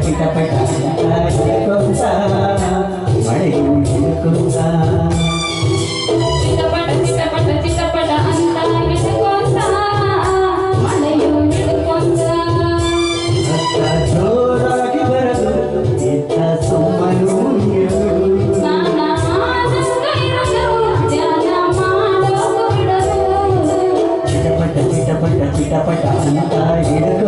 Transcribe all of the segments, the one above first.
kita pedasnya aja kota Mana dulu kota Cinta pada, cinta pada, cinta pada antara itu kota Mana yang itu kota Kata jorah kita kita semua dunia Kita pada, kita pada, kita pada antara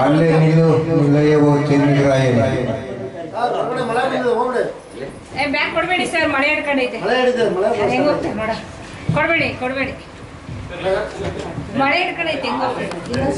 ಅಲ್ಲೇ ನಿಲ್ಲು ನಿಲ್ಲಯ್ಯವೋ ಚೆನ್ನಿಗರಾಯನ ಏ ಬ್ಯಾಗ್ ಕೊಡ್ಬೇಡಿ ಸರ್ ಮಳೆ ಹಿಡ್ಕೊಂಡೈತೆ ಹೆಂಗ್ ಹೋಗ್ತಾರೆ ನೋಡ ಕೊಡ್ಬೇಡಿ ಕೊಡ್ಬೇಡಿ ಮಳೆ ಹಿಡ್ಕೊಂಡೈತೆ ಹೆಂಗ್ ಹೋಗ್ತಾರೆ